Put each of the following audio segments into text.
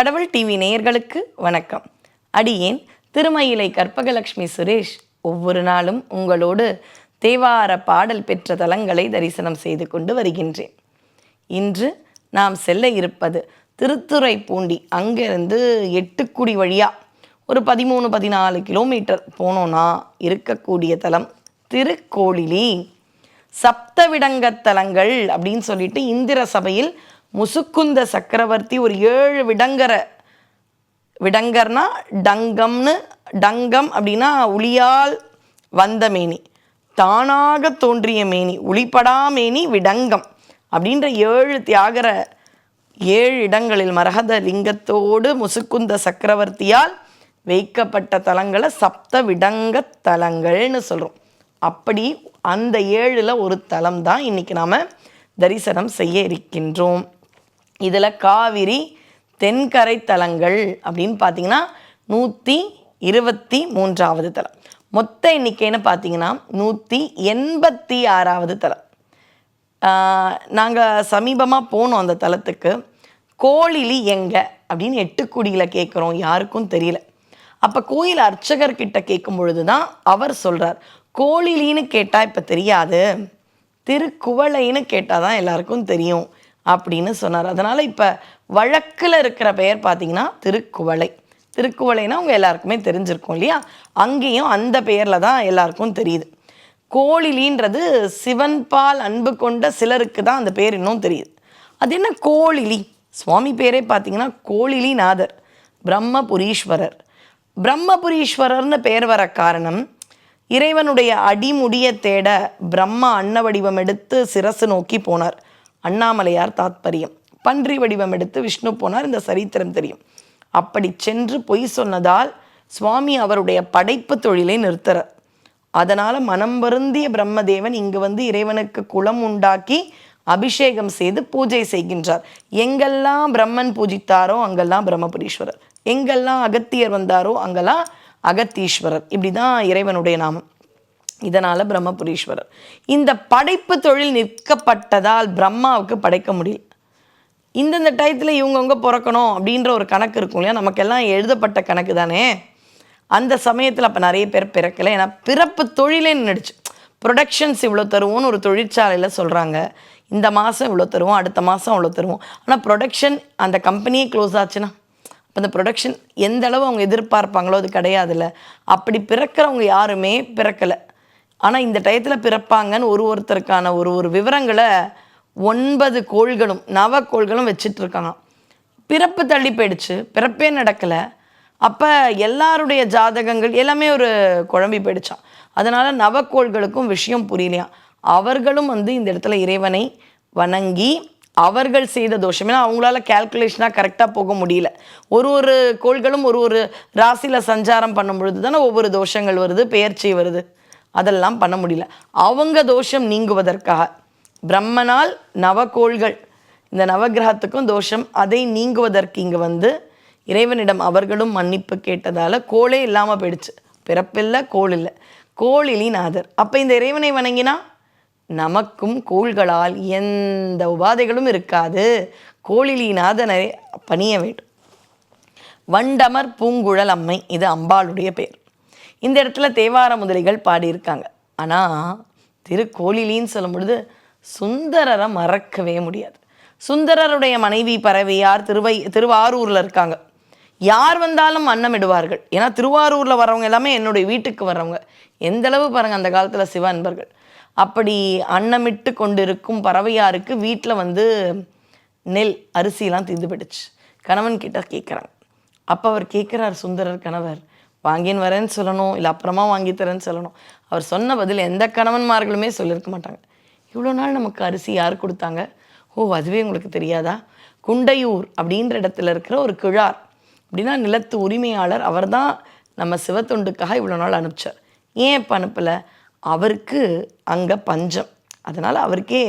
கடவுள் டிவி நேயர்களுக்கு வணக்கம். அடியேன் திருமயிலை கற்பகலட்சுமி சுரேஷ் ஒவ்வொரு நாளும் உங்களோடு தேவார பாடல் பெற்ற தலங்களை தரிசனம் செய்து கொண்டு வருகின்றேன். இன்று நாம் செல்ல இருப்பது திருத்துறை பூண்டி. அங்கிருந்து எட்டுக்குடி வழியா ஒரு பதிமூணு பதினாலு கிலோமீட்டர் போனோன்னா இருக்கக்கூடிய தலம் திருக்கோளிலி. சப்தவிடங்க தலங்கள் அப்படின்னு சொல்லிட்டு இந்திர சபையில் முசுக்குந்த சக்கரவர்த்தி ஒரு ஏழு விடங்கரை. விடங்கர்னா டங்கம்னு டங்கம் அப்படின்னா உளியால் வந்த மேனி. தானாக தோன்றிய மேனி உளிப்படா மேனி விடங்கம் அப்படின்ற ஏழு தியாகர ஏழு இடங்களில் மரகத லிங்கத்தோடு முசுக்குந்த சக்கரவர்த்தியால் வைக்கப்பட்ட தலங்களை சப்த விடங்க தலங்கள்னு சொல்கிறோம் அப்படி அந்த ஏழில் ஒரு தலம் தான் இன்றைக்கி நாம் தரிசனம் செய்ய இருக்கின்றோம். இதில் காவிரி தென்கரை தலங்கள் அப்படின்னு பார்த்தீங்கன்னா நூற்றி இருபத்தி மூன்றாவது தலம். மொத்த எண்ணிக்கைன்னு பார்த்தீங்கன்னா நூற்றி எண்பத்தி ஆறாவது தலம். நாங்கள் சமீபமாக போனோம் அந்த தலத்துக்கு. கோழிலி எங்க அப்படின்னு எட்டுக்குடியில் கேட்குறோம் யாருக்கும் தெரியல. அப்போ கோயில் அர்ச்சகர்கிட்ட கேட்கும் பொழுது தான் அவர் சொல்கிறார் கோழிலின்னு கேட்டால் இப்போ தெரியாது திருக்குவளைன்னு கேட்டால் தான் எல்லாருக்கும் தெரியும் அப்படின்னு சொன்னார். அதனால் இப்போ வழக்கில் இருக்கிற பெயர் பார்த்தீங்கன்னா திருக்குவளை. திருக்குவளைனா உங்கள் எல்லாருக்குமே தெரிஞ்சிருக்கும் இல்லையா? அங்கேயும் அந்த பெயரில் தான் எல்லாருக்கும் தெரியுது. கோழிலின்றது சிவன்பால் அன்பு கொண்ட சிலருக்கு தான் அந்த பேர் இன்னும் தெரியுது. அது என்ன கோழிலி? சுவாமி பேரே பார்த்தீங்கன்னா கோழிலி நாதர் பிரம்மபுரீஸ்வரர். பிரம்மபுரீஸ்வரர்னு பெயர் வர காரணம் இறைவனுடைய அடிமுடியை தேட பிரம்மா அன்ன வடிவம் எடுத்து சிரசு நோக்கி போனார். அண்ணாமலையார் தாத்பரியம். பன்றி வடிவம் எடுத்து விஷ்ணு போனார் இந்த சரித்திரம் தெரியும். அப்படி சென்று பொய் சொன்னதால் சுவாமி அவருடைய படைப்பு தொழிலை நிறுத்துறார். அதனால் மனம் வருந்திய பிரம்மதேவன் இங்கு வந்து இறைவனுக்கு குளம் உண்டாக்கி அபிஷேகம் செய்து பூஜை செய்கின்றார். எங்கெல்லாம் பிரம்மன் பூஜித்தாரோ அங்கெல்லாம் பிரம்மபுரீஸ்வரர். எங்கெல்லாம் அகத்தியர் வந்தாரோ அங்கெல்லாம் அகத்தீஸ்வரர். இப்படி தான் இறைவனுடைய நாமம். இதனால் பிரம்மபுரீஸ்வரர். இந்த படைப்பு தொழில் நிற்கப்பட்டதால் பிரம்மாவுக்கு படைக்க முடியல. இந்தந்த டயத்தில் இவங்கவுங்க பிறக்கணும் அப்படின்ற ஒரு கணக்கு இருக்கும் இல்லையா? நமக்கெல்லாம் எழுதப்பட்ட கணக்கு தானே? அந்த சமயத்தில் அப்போ நிறைய பேர் பிறக்கலை. ஏன்னா பிறப்பு தொழிலே நின்றுடுச்சு ப்ரொடக்ஷன்ஸ் இவ்வளோ தருவோம்னு ஒரு தொழிற்சாலையில் சொல்கிறாங்க இந்த மாதம் இவ்வளோ தருவோம் அடுத்த மாதம் அவ்வளோ தருவோம். ஆனால் ப்ரொடக்ஷன் அந்த கம்பெனியே க்ளோஸ் ஆச்சுன்னா அப்போ இந்த ப்ரொடக்ஷன் எந்த அளவு அவங்க எதிர்பார்ப்பாங்களோ அது கிடையாதுல்ல. அப்படி பிறக்கிறவங்க யாருமே பிறக்கலை. ஆனால் இந்த டயத்தில் பிறப்பாங்கன்னு ஒரு ஒருத்தருக்கான ஒரு ஒரு விவரங்களை ஒன்பது கோள்களும் நவ கோள்களும் வச்சிட்ருக்காங்க பிறப்பு தள்ளி போயிடுச்சு பிறப்பே நடக்கலை. அப்போ எல்லாருடைய ஜாதகங்கள் எல்லாமே ஒரு குழம்பி போயிடுச்சான் அதனால் நவக்கோள்களுக்கும் விஷயம் புரியலையாம் அவர்களும் வந்து இந்த இடத்துல இறைவனை வணங்கி அவர்கள் செய்த தோஷம். ஏன்னா அவங்களால கேல்குலேஷனாக கரெக்டாக போக முடியல. ஒரு ஒரு கோள்களும் ஒரு ஒரு ராசியில் சஞ்சாரம் பண்ணும் பொழுது தானே ஒவ்வொரு தோஷங்கள் வருது பெயர்ச்சி வருது. அதெல்லாம் பண்ண முடியல. அவங்க தோஷம் நீங்குவதற்காக பிரம்மனால் நவகோள்கள் இந்த நவகிரகத்துக்கும் தோஷம் அதை நீங்குவதற்கு இங்கே வந்து இறைவனிடம் அவர்களும் மன்னிப்பு கேட்டதால் கோளே இல்லாமல் போயிடுச்சு. பிறப்பில்லை கோள் இல்லை. கோளிலிநாதர் அப்போ இந்த இறைவனை வணங்கினா நமக்கும் கோள்களால் எந்த உபாதைகளும் இருக்காது. கோளிலிநாதனை பணிய வேண்டும். வண்டமர் பூங்குழல் அம்மை இது அம்பாளுடைய பெயர் இந்த இடத்துல தேவார முதலிகள் பாடியிருக்காங்க. ஆனால் திருக்கோலிலின்னு சொல்லும் பொழுது சுந்தரரை மறக்கவே முடியாது. சுந்தரருடைய மனைவி பறவையார் திருவை திருவாரூரில் இருக்காங்க. யார் வந்தாலும் அன்னமிடுவார்கள் ஏன்னா திருவாரூரில் வரவங்க எல்லாமே என்னுடைய வீட்டுக்கு வர்றவங்க. எந்த அளவு பாருங்கள் அந்த காலத்தில் சிவ அன்பர்கள். அப்படி அன்னமிட்டு கொண்டிருக்கும் பறவையாருக்கு வீட்டில் வந்து நெல் அரிசிலாம் தீர்ந்து போயிடுச்சு கணவன் கிட்ட கேட்குறாங்க அப்போ அவர் கேட்குறார் சுந்தரர் கணவர் வாங்கின்னு வரேன்னு சொல்லணும் இல்லை அப்புறமா வாங்கி தரேன்னு சொல்லணும். அவர் சொன்ன பதில் எந்த கணவன்மார்களுமே சொல்லியிருக்க மாட்டாங்க. இவ்வளோ நாள் நமக்கு அரிசி யார் கொடுத்தாங்க? ஓ அதுவே உங்களுக்கு தெரியாதா? குண்டையூர் அப்படின்ற இடத்துல இருக்கிற ஒரு கிழார். அப்படின்னா நிலத்து உரிமையாளர் அவர் தான் நம்ம சிவத்தொண்டுக்காக இவ்வளோ நாள் அனுப்பிச்சார். ஏன் இப்போ அனுப்பலை? அவருக்கு அங்கே பஞ்சம். அதனால் அவருக்கே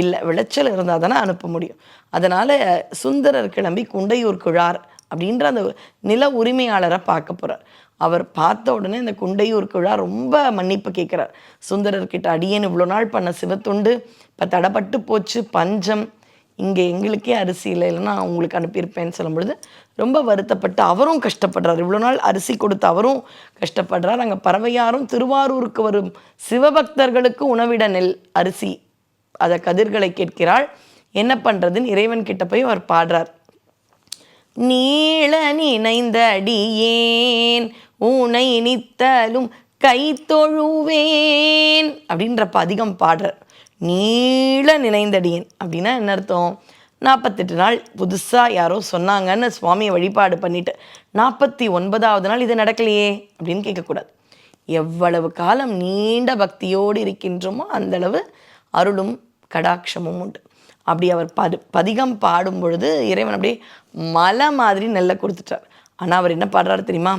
இல்லை விளைச்சல் இருந்தால் தானே அனுப்ப முடியும். அதனால் சுந்தரர் கிளம்பி குண்டையூர் கிழார் அப்படின்ற அந்த நில உரிமையாளரை பார்க்க போகிறார் அவர் பார்த்த உடனே இந்த குண்டையூர் குழா ரொம்ப மன்னிப்பு கேட்குறார். சுந்தரர்கிட்ட அடியேன் இவ்வளோ நாள் பண்ண சிவத்துண்டு இப்போ தடப்பட்டு போச்சு பஞ்சம். இங்கே எங்களுக்கே அரிசி இல்லை இல்லைன்னா நான் உங்களுக்கு அனுப்பியிருப்பேன்னு சொல்லும் பொழுது ரொம்ப வருத்தப்பட்டு அவரும் கஷ்டப்படுறார். இவ்வளோ நாள் அரிசி கொடுத்து அவரும் கஷ்டப்படுறார். அங்கே பறவையாரும் திருவாரூருக்கு வரும் சிவபக்தர்களுக்கு உணவிட நெல் அரிசி. அதை கதிர்களை கேட்கிறாள். என்ன பண்ணுறதுன்னு இறைவன் கிட்ட போய் அவர் பாடுறார். நீள நினைந்த அடியேன் உனை நித்தலும் கை தொழுவேன். அப்படின்ற பதிகம் பாடுறார். நீள நினைந்தடியேன் அப்படின்னா என்ன அர்த்தம்? நாற்பத்தெட்டு நாள் புதுசாக யாரோ சொன்னாங்கன்னு சுவாமியை வழிபாடு பண்ணிட்டு நாற்பத்தி ஒன்பதாவது நாள் இது நடக்கலையே அப்படின்னு கேட்கக்கூடாது. எவ்வளவு காலம் நீண்ட பக்தியோடு இருக்கின்றோமோ அந்தளவு அருளும் கடாட்சமும் உண்டு. அப்படி அவர் பது பதிகம் பாடும் பொழுது இறைவன் அப்படியே மலை மாதிரி நெல்லை கொடுத்துட்டார். ஆனால் அவர் என்ன பாடுறாரு தெரியுமா?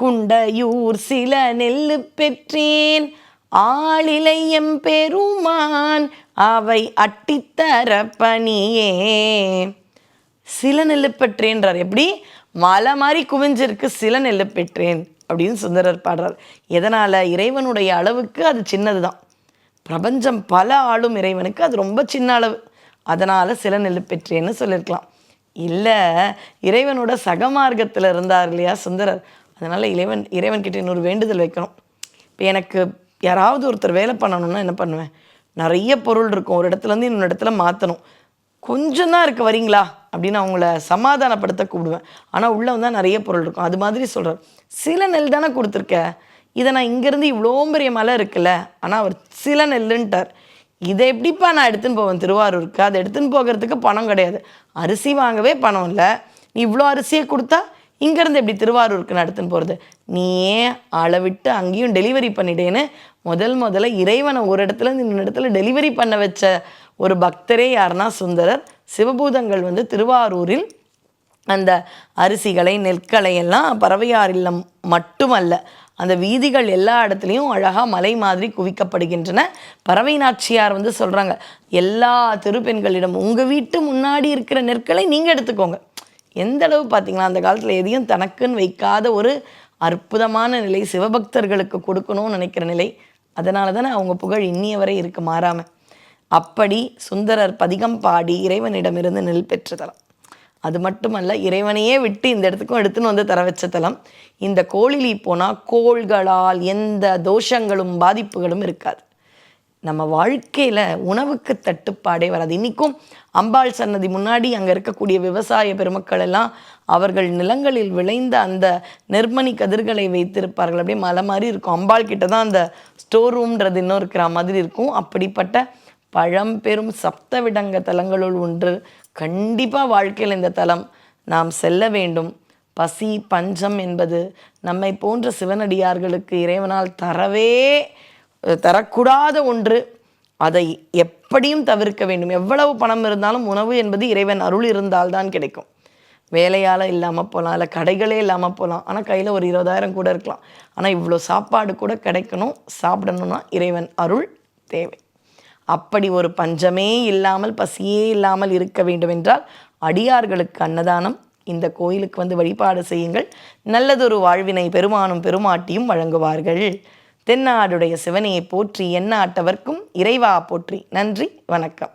குண்டையூர் சில நெல்லு பெற்றேன் ஆளிலை எம்பெருமான் அவை அட்டித்தர பணியே சில நெல்லு பெற்றேன்றார். எப்படி? மலை மாதிரி குவிஞ்சிருக்கு சில நெல்லு பெற்றேன் அப்படின்னு சுந்தரர் பாடுறார். எதனால்? இறைவனுடைய அளவுக்கு அது சின்னது தான் பிரபஞ்சம் பல ஆளும் இறைவனுக்கு அது ரொம்ப சின்ன அளவு. அதனால் சில நெல்லு பெற்றேன்னு சொல்லியிருக்கலாம் இல்லை இறைவனோட சகமார்க்கத்தில் இருந்தார் இல்லையா சுந்தரர்? அதனால் இறைவன் இறைவன்கிட்ட இன்னொரு வேண்டுதல் வைக்கணும். இப்போ எனக்கு யாராவது ஒருத்தர் வேலை பண்ணணும்னா என்ன பண்ணுவேன்? நிறைய பொருள் இருக்கும். ஒரு இடத்துலேருந்து இன்னொரு இடத்துல மாற்றணும் கொஞ்சம் தான் இருக்க வரீங்களா? அப்படின்னு அவங்கள சமாதானப்படுத்த கூப்பிடுவேன். ஆனால் உள்ளே வந்தால் நிறைய பொருள் இருக்கும். அது மாதிரி சொல்கிறார் சில நெல் தானே கொடுத்துருக்க? இதை நான் இங்கேருந்து இவ்வளோ பெரிய மலை இருக்குல்ல? ஆனால் அவர் சில நெல்லுன்ட்டார். இதை எப்படிப்பா நான் எடுத்துன்னு போவேன்? திருவாரூருக்கு. அதை எடுத்துன்னு போகிறதுக்கு பணம் கிடையாது. அரிசி வாங்கவே பணம் இல்லை. நீ இவ்வளோ அரிசியை கொடுத்தா இங்கேருந்து எப்படி திருவாரூருக்கு நான் எடுத்துன்னு போகிறது நீயே அளவிட்டு அங்கேயும் டெலிவரி பண்ணிட்டேன்னு முதல் முதல்ல இறைவனை ஒரு இடத்துல இருந்து இன்னொரு இடத்துல டெலிவரி பண்ண வச்ச ஒரு பக்தரே யாருன்னா சுந்தரர். சிவபூதங்கள் வந்து திருவாரூரில் அந்த அரிசிகளை நெற்களை எல்லாம் பறவையார் இல்லம் மட்டுமல்ல அந்த வீதிகள் எல்லா இடத்துலையும் அழகாக மலை மாதிரி குவிக்கப்படுகின்றன. பறவை நாச்சியார் வந்து சொல்கிறாங்க எல்லா திருப்பெண்களிடம் உங்கள் வீட்டு முன்னாடி இருக்கிற நெற்களை நீங்கள் எடுத்துக்கோங்க. எந்த அளவு பார்த்தீங்களா அந்த காலத்தில் எதையும் தனக்குன்னு வைக்காத ஒரு அற்புதமான நிலை சிவபக்தர்களுக்கு கொடுக்கணும்னு நினைக்கிற நிலை. அதனால தானே அவங்க புகழ் இன்னிய வரை இருக்கு மாறாமல் அப்படி சுந்தரர் பதிகம் பாடி இறைவனிடமிருந்து நெல் பெற்றுதலாம். அது மட்டுமல்ல இறைவனையே விட்டு இந்த இடத்துக்கும் எடுத்துன்னு வந்து தர வச்ச தலம். இந்த கோழிலி போனால் கோள்களால் எந்த தோஷங்களும் பாதிப்புகளும் இருக்காது. நம்ம வாழ்க்கையில் உணவுக்கு தட்டுப்பாடே வராது. இன்றைக்கும் அம்பாள் சன்னதி முன்னாடி அங்கே இருக்கக்கூடிய விவசாய பெருமக்கள் எல்லாம் அவர்கள் நிலங்களில் விளைந்த அந்த நெர்மணி கதிர்களை வைத்திருப்பார்கள். அப்படியே மலை மாதிரி இருக்கும். அம்பாள் கிட்ட தான் அந்த ஸ்டோர் ரூம்ன்றது இன்னும் இருக்கிற மாதிரி இருக்கும். அப்படிப்பட்ட பழம்பெரும் சப்தவிடங்க தலங்களுள் ஒன்று கண்டிப்பாக வாழ்க்கையில் இந்த தலம் நாம் செல்ல வேண்டும். பசி பஞ்சம் என்பது நம்மை போன்ற சிவனடியார்களுக்கு இறைவனால் தரவே தரக்கூடாத ஒன்று. அதை எப்படியும் தவிர்க்க வேண்டும். எவ்வளவு பணம் இருந்தாலும் உணவு என்பது இறைவன் அருள் இருந்தால்தான் கிடைக்கும். வேலையால் இல்லாமல் போகலாம் இல்லை கடைகளே இல்லாமல் போகலாம் ஆனால் கையில் ஒரு இருபதாயிரம் கூட இருக்கலாம். ஆனால் இவ்வளோ சாப்பாடு கூட கிடைக்கணும். சாப்பிடணும்னா இறைவன் அருள் தேவை. அப்படி ஒரு பஞ்சமே இல்லாமல் பசியே இல்லாமல் இருக்க வேண்டும் என்றால் அடியார்களுக்கு அன்னதானம் இந்த கோயிலுக்கு வந்து வழிபாடு செய்யுங்கள். நல்லதொரு வாழ்வினை பெருமானும் பெருமாட்டியும் வழங்குவார்கள். தென்னாடுடைய சிவனையை போற்றி எண்ணாட்டவர்க்கும் இறைவா போற்றி. நன்றி வணக்கம்.